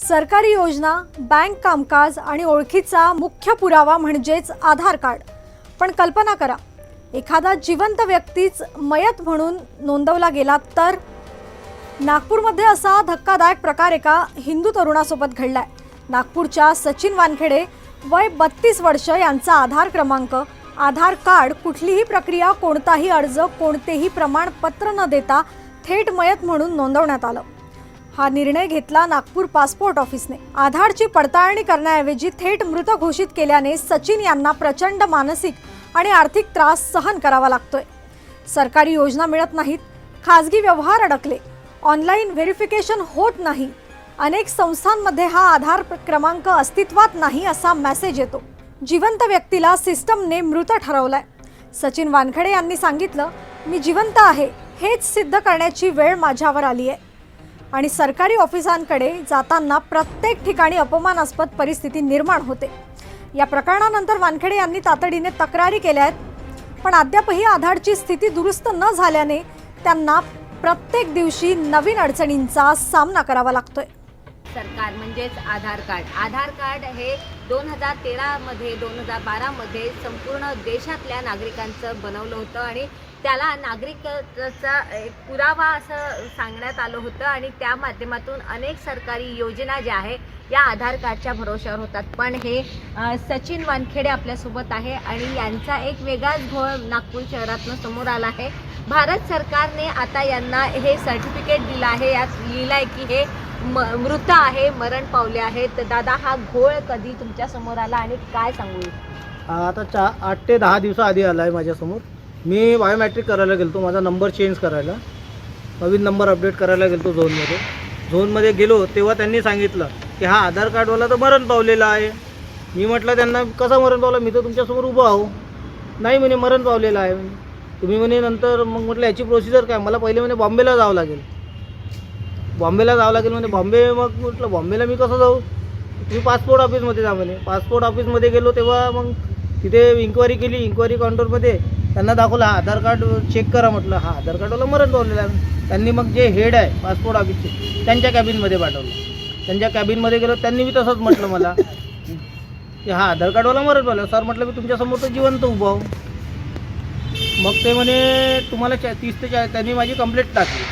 सरकारी योजना बँक कामकाज आणि ओळखीचा मुख्य पुरावा म्हणजेच आधार कार्ड. पण कल्पना करा एखादा जिवंत व्यक्तीच मयत म्हणून नोंदवला गेला तर? नागपूरमध्ये असा धक्कादायक प्रकार एका हिंदू तरुणासोबत घडलाय. नागपूरच्या सचिन वानखेडे वय बत्तीस वर्ष यांचा आधार क्रमांक आधार कार्ड कुठलीही प्रक्रिया कोणताही अर्ज कोणतेही प्रमाणपत्र न देता थेट मयत म्हणून नोंदवण्यात आलं. हा निर्णय घेतला नागपूर पासपोर्ट ऑफिसने. आधारची पडताळणी करण्याऐवजी थेट मृत घोषित केल्याने सचिन यांना प्रचंड मानसिक आणि आर्थिक त्रास सहन करावा लागतोय. सरकारी योजना मिळत नाहीत. खाजगी व्यवहार अडकले. ऑनलाईन व्हेरिफिकेशन होत नाही. अनेक संस्थांमध्ये हा आधार क्रमांक अस्तित्वात नाही असा मेसेज येतो. जिवंत व्यक्तीला सिस्टमने मृत ठरवलाय. सचिन वानखडे यांनी सांगितलं मी जिवंत आहे हेच सिद्ध करण्याची वेळ माझ्यावर आली आहे आणि सरकारी ऑफिसांकडे जाताना प्रत्येक ठिकाणी अपमानास्पद परिस्थिती निर्माण होते. या प्रकरणानंतर वानखेडे यांनी तातडीने तक्रारी केल्या आहेत पण अद्यापही आधारची स्थिती दुरुस्त न झाल्याने त्यांना प्रत्येक दिवशी नवीन अडचणींचा सामना करावा लागतोय. सरकार म्हणजेच आधार कार्ड. आधार कार्ड हे दोन हजार तेरामध्ये दोन हजार बारामध्ये संपूर्ण देशातल्या नागरिकांचं बनवलं होतं आणि त्याला नागरिकचा एक पुरावा असं सांगण्यात आलं होतं आणि त्या माध्यमातून अनेक सरकारी योजना ज्या आहे या आधार कार्डच्या भरोश्यावर होतात. पण हे सचिन वानखेडे आपल्यासोबत आहे आणि यांचा एक वेगळाच घोळ नागपूर शहरातनं समोर आला आहे. भारत सरकारने आता यांना हे सर्टिफिकेट दिलं आहे यात लिहिलं आहे की हे म मृत आहे मरण पावले आहेत. तर दादा हा घोळ कधी तुमच्यासमोर आला आणि काय सांगू? आता चा आठ ते दहा दिवसाआधी आला आहे माझ्यासमोर. मी बायोमॅट्रिक करायला गेलो माझा नंबर चेंज करायला. नवीन नंबर अपडेट करायला गेलो झोनमध्ये झोनमध्ये गेलो तेव्हा त्यांनी सांगितलं की हा आधार कार्डवाला तर मरण पावलेला आहे. मी म्हटलं त्यांना कसा मरण पावला? मी तर तुमच्यासमोर उभा आहो. नाही म्हणे मरण पावलेला आहे. म्हणे तुम्ही म्हणे नंतर मग म्हटलं याची प्रोसिजर काय? मला पहिले म्हणे बॉम्बेला जावं लागेल. बॉम्बेला जावं लागेल म्हणे बॉम्बे मग म्हटलं बॉम्बेला मी कसं जाऊ? तुम्ही पासपोर्ट ऑफिसमध्ये जा म्हणे. पासपोर्ट ऑफिसमध्ये गेलो तेव्हा मग तिथे इन्क्वायरी केली इन्क्वायरी काउंटरमध्ये त्यांना दाखवलं हा आधार कार्ड चेक करा म्हटलं. हा आधार कार्डवाला मरण पावलेला आहे. त्यांनी मग जे हेड आहे पासपोर्ट ऑफिसचे त्यांच्या कॅबिनमध्ये पाठवलं. त्यांच्या कॅबिनमध्ये गेलो त्यांनी बी तसंच म्हटलं मला. की हा आधार कार्डवाला मरण पावलं. सर म्हटलं मी तुमच्यासमोर तर जिवंत उभा आहो. मग ते म्हणे तुम्हाला चा तीस ते चा त्यांनी माझी कंप्लेंट टाकली.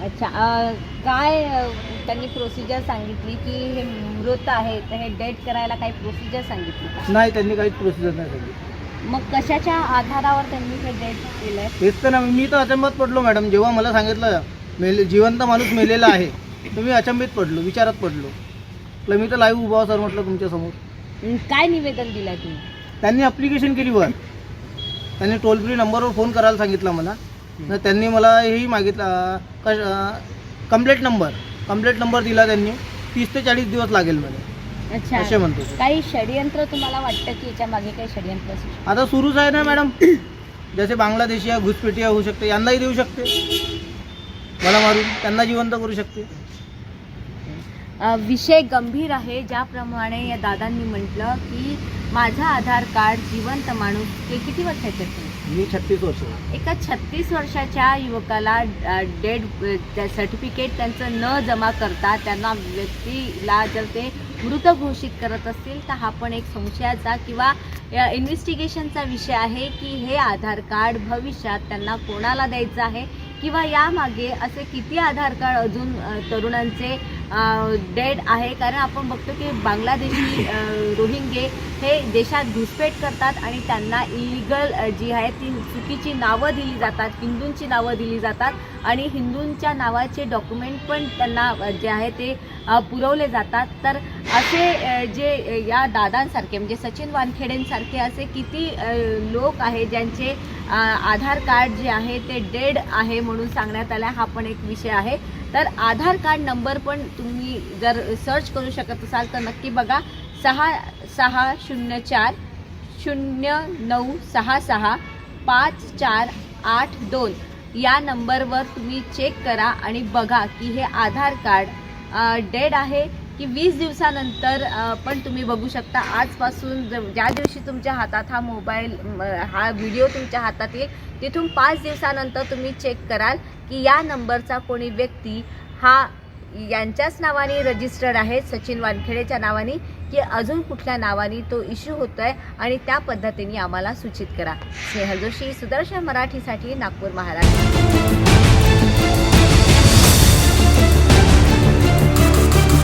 अच्छा अ, काय अ, त्यांनी प्रोसिजर सांगितली की हे मृत आहे तर हे डेट करायला काही प्रोसिजर सांगितली का? नाही त्यांनी काहीच प्रोसिजर नाही सांगितली. मग कशाच्या आधारावर त्यांनी हे डेट केलंय? तेच तर ना मी तर अचंबात पडलो मॅडम. जेव्हा मला सांगितलं मेले जिवंत माणूस मेलेला आहे तर मी अचंबित पडलो विचारात पडलो. म्हटलं मी तर लाईव्ह उभा सर म्हटलं तुमच्यासमोर अं, काय निवेदन दिलंय तुम्ही? त्यांनी अप्लिकेशन केली वर त्यांनी टोल फ्री नंबरवर फोन करायला सांगितलं मला. तर त्यांनी मला हेही मागितलं कश कंप्लेंट नंबर कंप्लेंट नंबर दिला त्यांनी. तीस ते चाळीस दिवस लागेल म्हणे असे अच्छा म्हणतो ते. काही षडयंत्र तुम्हाला वाटतं की याच्या मागे काही षडयंत्र असू शकतं? आता सुरूच आहे ना मॅडम. जसे बांगलादेशी आहे घुसपेटिया होऊ शकते यांनाही देऊ शकते. मला मारून त्यांना जिवंत करू शकते. अ, विषय गंभीर आहे. ज्याप्रमाणे या दादांनी म्हटलं की माझं आधार कार्ड जिवंत माणूस ते किती वर्षाचे तुम्ही मी छत्तीस वर्ष एका छत्तीस वर्षाच्या युवकाला डेड सर्टिफिकेट त्यांचं न जमा करता त्यांना व्यक्तीला जर ते मृत घोषित करत असतील तर हा पण एक संशयाचा किंवा इन्व्हेस्टिगेशनचा विषय आहे की हे आधार कार्ड भविष्यात त्यांना कोणाला द्यायचं आहे? किंवा यामागे असे किती आधार कार्ड अजून तरुणांचे डेड आहे? कारण आपण बघतो की बांगलादेशी रोहिंगे हे देशात घुसपेट करतात आणि त्यांना इलिगल जी आहे ती चुकीची नावं दिली जातात हिंदूंची नावं दिली जातात आणि हिंदूंच्या नावाचे डॉक्युमेंट पण त्यांना जे आहे ते पुरवले जातात. तर असे जे या दादांसारखे म्हणजे सचिन वानखेडेंसारखे असे किती लोक आहे ज्यांचे आधार कार्ड जे आहे ते डेड आहे म्हणून सांगण्यात आला हा पण एक विषय आहे. तर आधार कार्ड नंबर पण तुम्ही जर सर्च करू शकत असाल तर नक्की बघा सहा सहा शून्य चार शून्य नऊ सहा सहा पाच चार आठ दोन या नंबरवर तुम्ही चेक करा आणि बघा की हे आधार कार्ड डेड आहे की वीस दिवसानंतर पण तुम्ही बघू शकता आजपासून ज- ज्या दिवशी तुमच्या हातात हा मोबाईल हा व्हिडिओ तुमच्या हातात येईल तिथून पाच दिवसानंतर तुम्ही चेक कराल की या नंबरचा कोणी व्यक्ती हा यांच्याच नावाने रजिस्टर्ड आहे सचिन वानखेडेच्या नावाने की अजून कुठल्या नावाने तो इश्यू होतो आहे आणि त्या पद्धतीने आम्हाला सूचित करा. स्नेहल जोशी सुदर्शन मराठीसाठी नागपूर महाराष्ट्र.